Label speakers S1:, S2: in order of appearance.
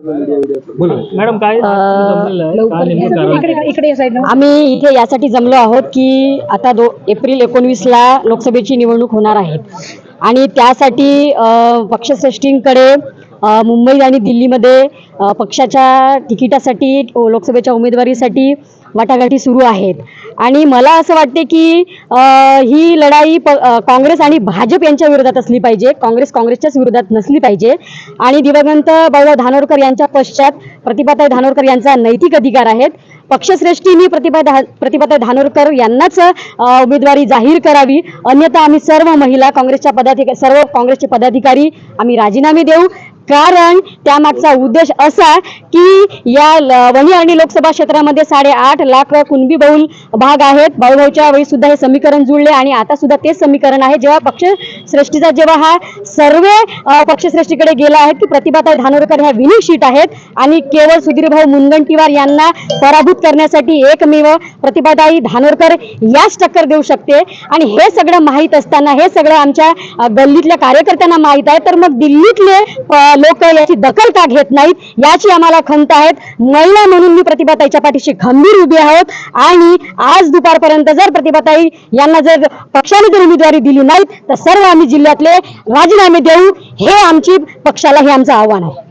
S1: Madam काय?
S2: आम्ही इथे यासाठी जमलो आहोत की आता दो एप्रिल एकोणवीसला लोकसभेची निवडणूक होणार आहे. आणि त्यासाठी पक्षश्रेष्ठींकडे मुंबई आणि दिल्लीमध्ये पक्षाच्या तिकिटासाठी लोकसभेच्या उमेदवारीसाठी वाटाघाटी सुरू आहेत. आणि मला असं वाटते की ही लढाई प काँग्रेस आणि भाजप यांच्या विरोधात असली पाहिजे. काँग्रेस काँग्रेसच्याच विरोधात नसली पाहिजे. आणि दिवंगत बाळासाहेब धानोरकर यांच्या पश्चात प्रतिभाताई धानोरकर यांचा नैतिक अधिकार आहेत. पक्षश्रेष्ठींनी प्रतिभा धा प्रतिभाताई धानोरकर यांनाच उमेदवारी जाहीर करावी. अन्यथा आम्ही सर्व महिला काँग्रेसच्या पदाधिका सर्व काँग्रेसचे पदाधिकारी आम्ही राजीनामे देऊ. कारण त्यामागचा उद्देश असा की या वणी आणि लोकसभा क्षेत्रामध्ये साडेआठ लाख कुणबी बहुल भाग आहेत. भाऊभाऊच्या वेळी सुद्धा हे समीकरण जुळले आणि आता सुद्धा तेच समीकरण आहे. जेव्हा पक्ष पक्षश्रेष्ठीचा जेव्हा हा सर्व पक्षश्रेष्ठीकडे गेला आहे की प्रतिभाताई धानोरकर ह्या विनिंग शीट आहेत. आणि केवळ सुधीरभाऊ मुनगंटीवार यांना पराभूत करण्यासाठी एकमेव प्रतिभाताई धानोरकर याच टक्कर देऊ शकते. आणि हे सगळं माहीत असताना हे सगळं आमच्या गल्लीतल्या कार्यकर्त्यांना माहीत आहे. तर मग दिल्लीतले लोक याची दखल का घेत नाहीत याची आम्हाला खंत आहेत. महिला म्हणून मी प्रतिभाताईच्या पाठीशी खंबीर उभी आहोत. आणि आज दुपारपर्यंत जर प्रतिभाताई यांना जर पक्षाने जर उमेदवारी दिली नाहीत तर सर्व आम्ही जिल्ह्यातले राजीनामे देऊ हे आमची पक्षाला हे आमचं आव्हान आहे.